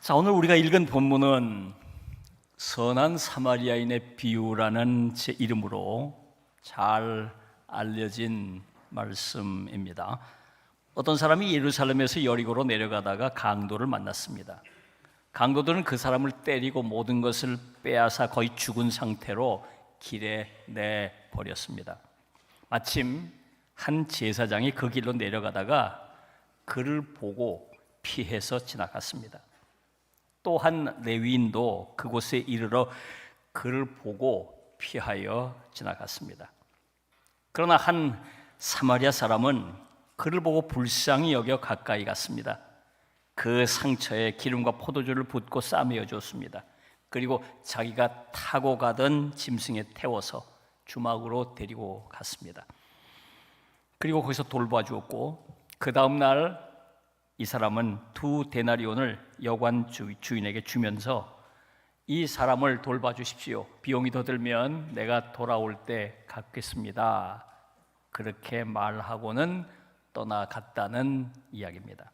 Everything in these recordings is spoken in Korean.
자, 오늘 우리가 읽은 본문은 선한 사마리아인의 비유라는 제 이름으로 잘 알려진 말씀입니다. 어떤 사람이 예루살렘에서 여리고로 내려가다가 강도를 만났습니다. 강도들은 그 사람을 때리고 모든 것을 빼앗아 거의 죽은 상태로 길에 내 버렸습니다. 마침 한 제사장이 그 길로 내려가다가 그를 보고 피해서 지나갔습니다. 또한 레위인도 그곳에 이르러 그를 보고 피하여 지나갔습니다. 그러나 한 사마리아 사람은 그를 보고 불쌍히 여겨 가까이 갔습니다. 그 상처에 기름과 포도주를 붓고 싸매어 줬습니다. 그리고 자기가 타고 가던 짐승에 태워서 주막으로 데리고 갔습니다. 그리고 거기서 돌봐 주었고 그 다음 날 이 사람은 두 데나리온을 여관 주, 주인에게 주면서 이 사람을 돌봐 주십시오. 비용이 더 들면 내가 돌아올 때 갚겠습니다. 그렇게 말하고는 떠나갔다는 이야기입니다.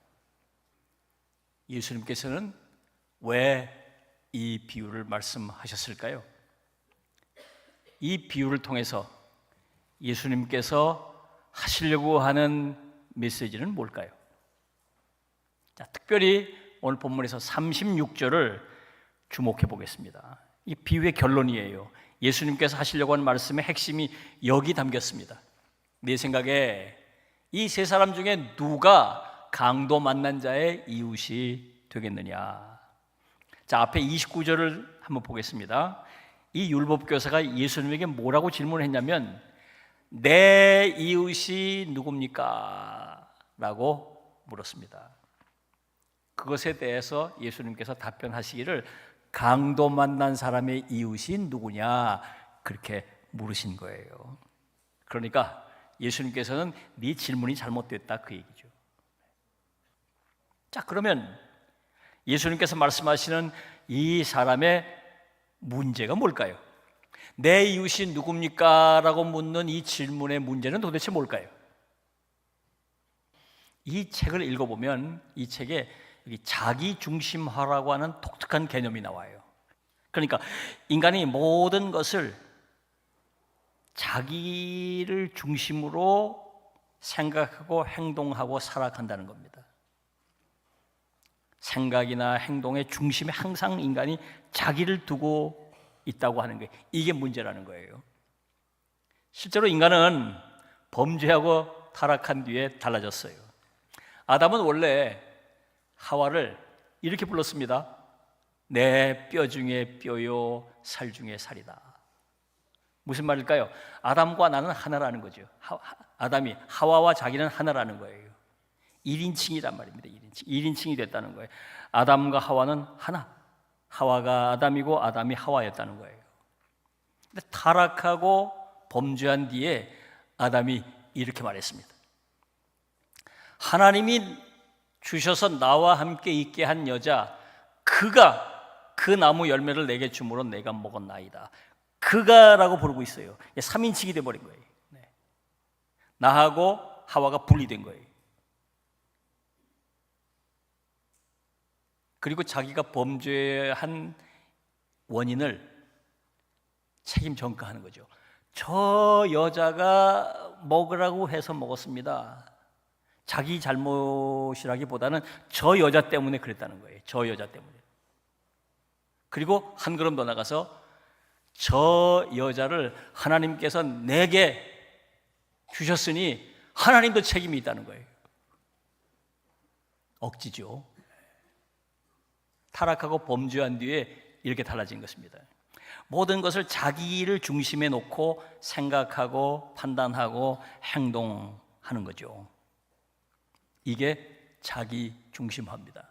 예수님께서는 왜 이 비유를 말씀하셨을까요? 이 비유를 통해서 예수님께서 하시려고 하는 메시지는 뭘까요? 자, 특별히 오늘 본문에서 36절을 주목해 보겠습니다. 이 비유의 결론이에요. 예수님께서 하시려고 하는 말씀의 핵심이 여기 담겼습니다. 내 생각에 이 세 사람 중에 누가 강도 만난 자의 이웃이 되겠느냐? 자, 앞에 29절을 한번 보겠습니다. 이 율법교사가 예수님에게 뭐라고 질문했냐면 내 이웃이 누굽니까? 라고 물었습니다. 그것에 대해서 예수님께서 답변하시기를 강도 만난 사람의 이웃이 누구냐 그렇게 물으신 거예요. 그러니까 예수님께서는 네 질문이 잘못됐다 그 얘기죠. 자, 그러면 예수님께서 말씀하시는 이 사람의 문제가 뭘까요? 내 이웃이 누굽니까? 라고 묻는 이 질문의 문제는 도대체 뭘까요? 이 책을 읽어보면 이 책에 자기 중심화라고 하는 독특한 개념이 나와요. 그러니까 인간이 모든 것을 자기를 중심으로 생각하고 행동하고 살아간다는 겁니다. 생각이나 행동의 중심에 항상 인간이 자기를 두고 있다고 하는 게 이게 문제라는 거예요. 실제로 인간은 범죄하고 타락한 뒤에 달라졌어요. 아담은 원래 하와를 이렇게 불렀습니다. 내 뼈 중에 뼈요, 살 중에 살이다. 무슨 말일까요? 아담과 나는 하나라는 거죠. 하, 아담이 하와와 자기는 하나라는 거예요. 1인칭이란 말입니다. 1인칭. 1인칭이 됐다는 거예요. 아담과 하와는 하나. 하와가 아담이고 아담이 하와였다는 거예요. 근데 타락하고 범죄한 뒤에 아담이 이렇게 말했습니다. 하나님이 주셔서 나와 함께 있게 한 여자 그가 그 나무 열매를 내게 주므로 내가 먹었나이다. 그가라고 부르고 있어요. 3인칭이 돼 버린 거예요. 네. 나하고 하와가 분리된 거예요. 그리고 자기가 범죄한 원인을 책임 전가하는 거죠. 저 여자가 먹으라고 해서 먹었습니다. 자기 잘못이라기보다는 저 여자 때문에 그랬다는 거예요. 저 여자 때문에. 그리고 한 걸음 더 나가서 저 여자를 하나님께서 내게 주셨으니 하나님도 책임이 있다는 거예요. 억지죠. 타락하고 범죄한 뒤에 이렇게 달라진 것입니다. 모든 것을 자기를 중심에 놓고 생각하고 판단하고 행동하는 거죠. 이게 자기 중심화입니다.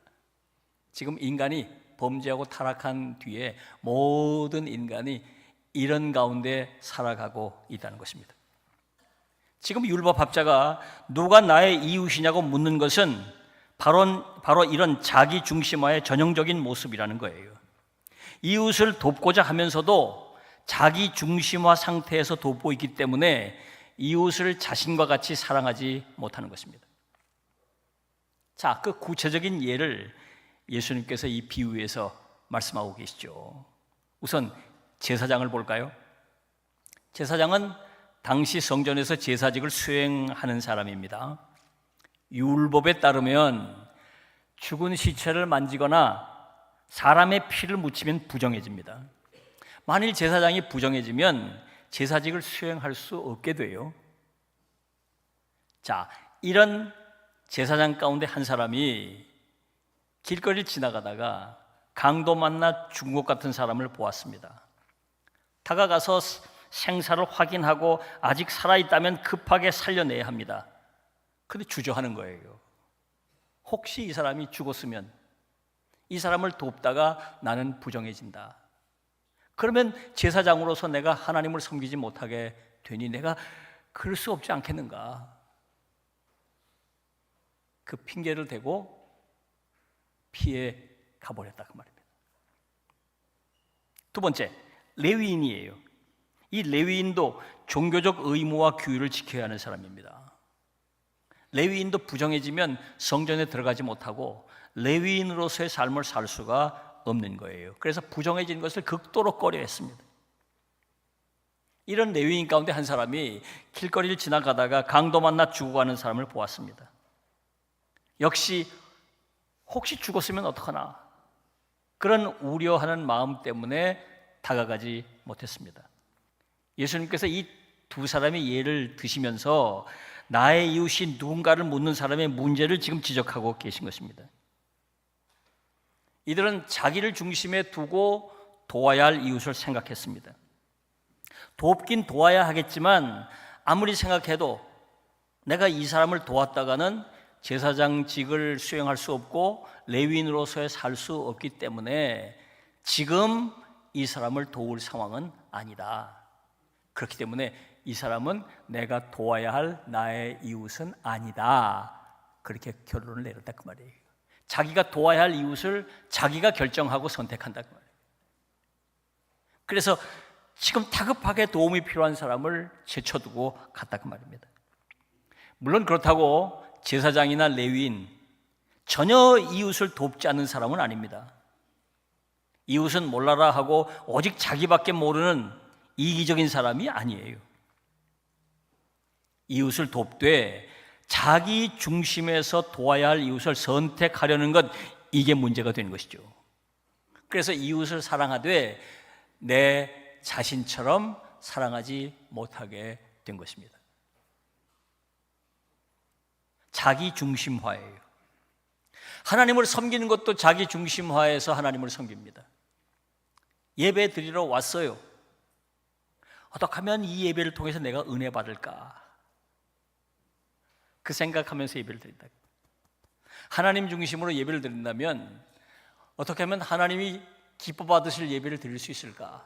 지금 인간이 범죄하고 타락한 뒤에 모든 인간이 이런 가운데 살아가고 있다는 것입니다. 지금 율법학자가 누가 나의 이웃이냐고 묻는 것은 바로, 바로 이런 자기 중심화의 전형적인 모습이라는 거예요. 이웃을 돕고자 하면서도 자기 중심화 상태에서 돕고 있기 때문에 이웃을 자신과 같이 사랑하지 못하는 것입니다. 자, 그 구체적인 예를 예수님께서 이 비유에서 말씀하고 계시죠. 우선 제사장을 볼까요? 제사장은 당시 성전에서 제사직을 수행하는 사람입니다. 율법에 따르면 죽은 시체를 만지거나 사람의 피를 묻히면 부정해집니다. 만일 제사장이 부정해지면 제사직을 수행할 수 없게 돼요. 자, 이런 제사장 가운데 한 사람이 길거리를 지나가다가 강도 만나 죽은 것 같은 사람을 보았습니다. 다가가서 생사를 확인하고 아직 살아있다면 급하게 살려내야 합니다. 근데 주저하는 거예요. 혹시 이 사람이 죽었으면 이 사람을 돕다가 나는 부정해진다. 그러면 제사장으로서 내가 하나님을 섬기지 못하게 되니 내가 그럴 수 없지 않겠는가? 그 핑계를 대고 피해 가버렸다 그 말입니다. 두 번째, 레위인이에요. 이 레위인도 종교적 의무와 규율을 지켜야 하는 사람입니다. 레위인도 부정해지면 성전에 들어가지 못하고 레위인으로서의 삶을 살 수가 없는 거예요. 그래서 부정해진 것을 극도로 꺼려했습니다. 이런 레위인 가운데 한 사람이 길거리를 지나가다가 강도 만나 죽어가는 사람을 보았습니다. 역시 혹시 죽었으면 어떡하나 그런 우려하는 마음 때문에 다가가지 못했습니다. 예수님께서 이 두 사람의 예를 드시면서 나의 이웃이 누군가를 묻는 사람의 문제를 지금 지적하고 계신 것입니다. 이들은 자기를 중심에 두고 도와야 할 이웃을 생각했습니다. 돕긴 도와야 하겠지만 아무리 생각해도 내가 이 사람을 도왔다가는 제사장직을 수행할 수 없고 레위인으로서의 살 수 없기 때문에 지금 이 사람을 도울 상황은 아니다. 그렇기 때문에 이 사람은 내가 도와야 할 나의 이웃은 아니다. 그렇게 결론을 내렸다 그 말이에요. 자기가 도와야 할 이웃을 자기가 결정하고 선택한다 그 말이에요. 그래서 지금 다급하게 도움이 필요한 사람을 제쳐두고 갔다 그 말입니다. 물론 그렇다고 제사장이나 레위인 전혀 이웃을 돕지 않는 사람은 아닙니다. 이웃은 몰라라 하고 오직 자기밖에 모르는 이기적인 사람이 아니에요. 이웃을 돕되 자기 중심에서 도와야 할 이웃을 선택하려는 것 이게 문제가 되는 것이죠. 그래서 이웃을 사랑하되 내 자신처럼 사랑하지 못하게 된 것입니다. 자기 중심화예요. 하나님을 섬기는 것도 자기 중심화에서 하나님을 섬깁니다. 예배 드리러 왔어요. 어떻게 하면 이 예배를 통해서 내가 은혜 받을까? 그 생각하면서 예배를 드린다. 하나님 중심으로 예배를 드린다면 어떻게 하면 하나님이 기뻐 받으실 예배를 드릴 수 있을까?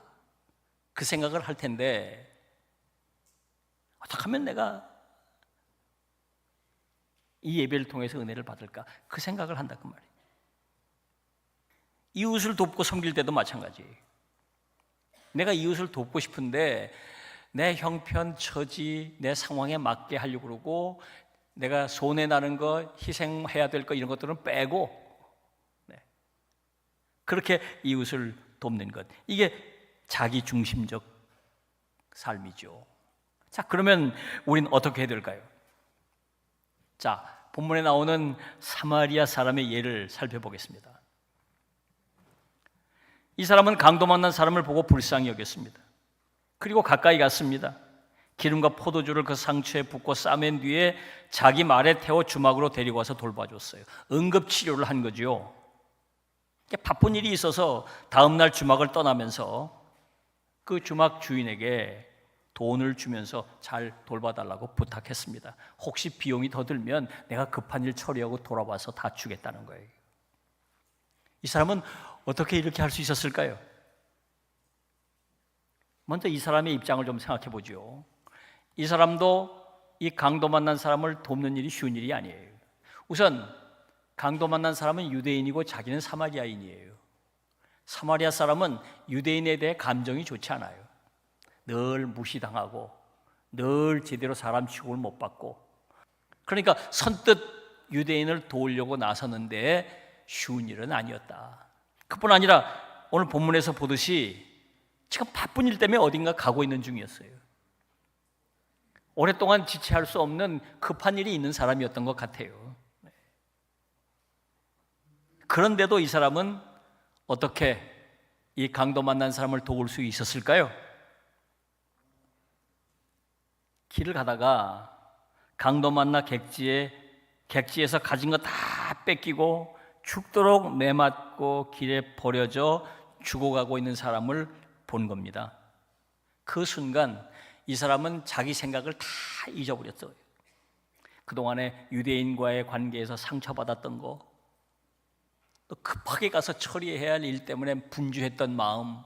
그 생각을 할 텐데 어떻게 하면 내가 이 예배를 통해서 은혜를 받을까? 그 생각을 한다 그 말이에요. 이웃을 돕고 섬길 때도 마찬가지예요. 내가 이웃을 돕고 싶은데 내 형편, 처지, 내 상황에 맞게 하려고 그러고 내가 손해 나는 거, 희생해야 될 거 이런 것들은 빼고 네. 그렇게 이웃을 돕는 것. 이게 자기 중심적 삶이죠. 자, 그러면 우린 어떻게 해야 될까요? 자, 본문에 나오는 사마리아 사람의 예를 살펴보겠습니다. 이 사람은 강도 만난 사람을 보고 불쌍히 여겼습니다. 그리고 가까이 갔습니다. 기름과 포도주를 그 상처에 붓고 싸맨 뒤에 자기 말에 태워 주막으로 데리고 와서 돌봐줬어요. 응급 치료를 한 거죠. 바쁜 일이 있어서 다음 날 주막을 떠나면서 그 주막 주인에게 돈을 주면서 잘 돌봐달라고 부탁했습니다. 혹시 비용이 더 들면 내가 급한 일 처리하고 돌아와서 다 주겠다는 거예요. 이 사람은 어떻게 이렇게 할 수 있었을까요? 먼저 이 사람의 입장을 좀 생각해 보죠. 이 사람도 이 강도 만난 사람을 돕는 일이 쉬운 일이 아니에요. 우선 강도 만난 사람은 유대인이고 자기는 사마리아인이에요. 사마리아 사람은 유대인에 대해 감정이 좋지 않아요. 늘 무시당하고 늘 제대로 사람 취급을 못 받고 그러니까 선뜻 유대인을 도우려고 나섰는데 쉬운 일은 아니었다. 그뿐 아니라 오늘 본문에서 보듯이 지금 바쁜 일 때문에 어딘가 가고 있는 중이었어요. 오랫동안 지체할 수 없는 급한 일이 있는 사람이었던 것 같아요. 그런데도 이 사람은 어떻게 이 강도 만난 사람을 도울 수 있었을까요? 길을 가다가 강도 만나 객지에 객지에서 가진 거 다 뺏기고 죽도록 매맞고 길에 버려져 죽어가고 있는 사람을 본 겁니다. 그 순간 이 사람은 자기 생각을 다 잊어버렸어요. 그동안에 유대인과의 관계에서 상처받았던 거, 또 급하게 가서 처리해야 할 일 때문에 분주했던 마음,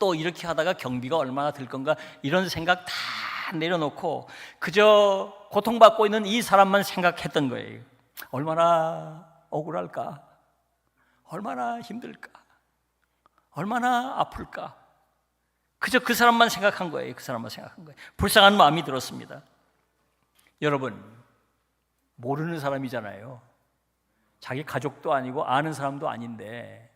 또 이렇게 하다가 경비가 얼마나 들 건가 이런 생각 다 내려놓고 그저 고통받고 있는 이 사람만 생각했던 거예요. 얼마나 억울할까? 얼마나 힘들까? 얼마나 아플까? 그저 그 사람만 생각한 거예요. 그 사람만 생각한 거예요. 불쌍한 마음이 들었습니다. 여러분, 모르는 사람이잖아요. 자기 가족도 아니고 아는 사람도 아닌데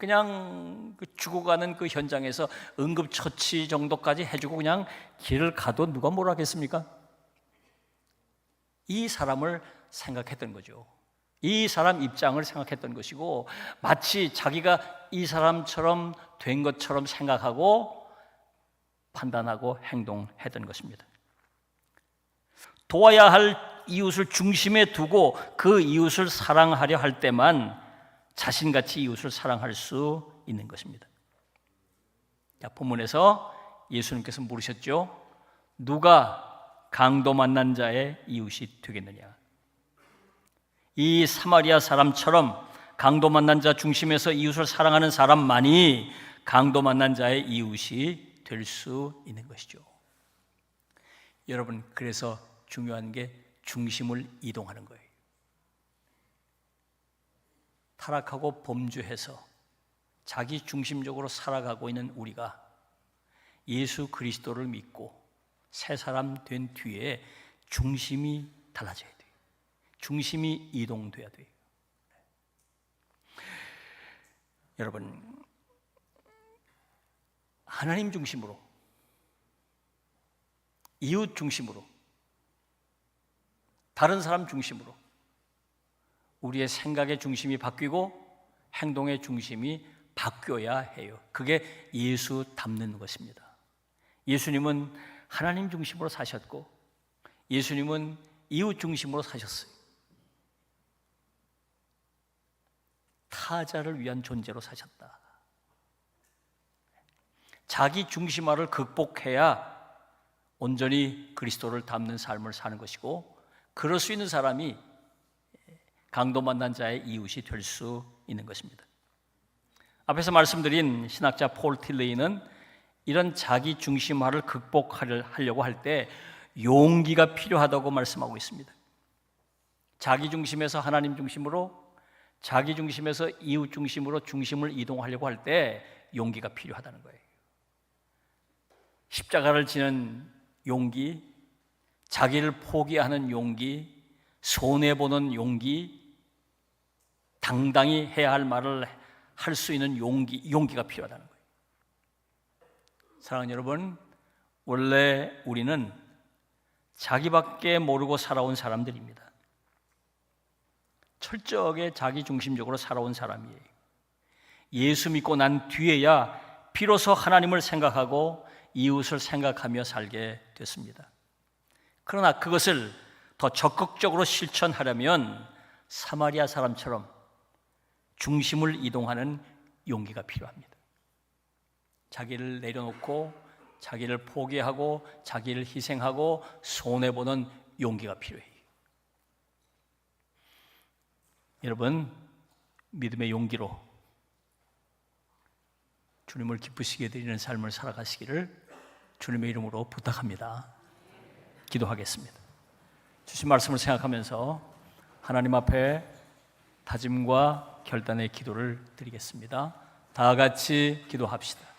그냥 그 죽어가는 그 현장에서 응급처치 정도까지 해주고 그냥 길을 가도 누가 뭘 하겠습니까? 이 사람을 생각했던 거죠. 이 사람 입장을 생각했던 것이고 마치 자기가 이 사람처럼 된 것처럼 생각하고 판단하고 행동했던 것입니다. 도와야 할 이웃을 중심에 두고 그 이웃을 사랑하려 할 때만 자신같이 이웃을 사랑할 수 있는 것입니다. 자, 본문에서 예수님께서 물으셨죠. 누가 강도 만난 자의 이웃이 되겠느냐? 이 사마리아 사람처럼 강도 만난 자 중심에서 이웃을 사랑하는 사람만이 강도 만난 자의 이웃이 될 수 있는 것이죠. 여러분, 그래서 중요한 게 중심을 이동하는 거예요. 타락하고 범죄해서 자기 중심적으로 살아가고 있는 우리가 예수 그리스도를 믿고 새 사람 된 뒤에 중심이 달라져야 돼요. 중심이 이동돼야 돼요. 여러분, 하나님 중심으로, 이웃 중심으로, 다른 사람 중심으로, 우리의 생각의 중심이 바뀌고 행동의 중심이 바뀌어야 해요. 그게 예수 닮는 것입니다. 예수님은 하나님 중심으로 사셨고, 예수님은 이웃 중심으로 사셨어요. 타자를 위한 존재로 사셨다. 자기 중심화를 극복해야 온전히 그리스도를 닮는 삶을 사는 것이고, 그럴 수 있는 사람이 강도 만난 자의 이웃이 될 수 있는 것입니다. 앞에서 말씀드린 신학자 폴 틸레이는 이런 자기 중심화를 극복하려고 할 때 용기가 필요하다고 말씀하고 있습니다. 자기 중심에서 하나님 중심으로 자기 중심에서 이웃 중심으로 중심을 이동하려고 할 때 용기가 필요하다는 거예요. 십자가를 지는 용기, 자기를 포기하는 용기, 손해 보는 용기, 당당히 해야 할 말을 할 수 있는 용기, 용기가 필요하다는 거예요. 사랑하는 여러분, 원래 우리는 자기밖에 모르고 살아온 사람들입니다. 철저하게 자기 중심적으로 살아온 사람이에요. 예수 믿고 난 뒤에야 비로소 하나님을 생각하고 이웃을 생각하며 살게 됐습니다. 그러나 그것을 더 적극적으로 실천하려면 사마리아 사람처럼 중심을 이동하는 용기가 필요합니다. 자기를 내려놓고 자기를 포기하고 자기를 희생하고 손해 보는 용기가 필요해요. 여러분 믿음의 용기로 주님을 기쁘시게 드리는 삶을 살아가시기를 주님의 이름으로 부탁합니다. 기도하겠습니다. 주신 말씀을 생각하면서 하나님 앞에 다짐과 결단의 기도를 드리겠습니다. 다 같이 기도합시다.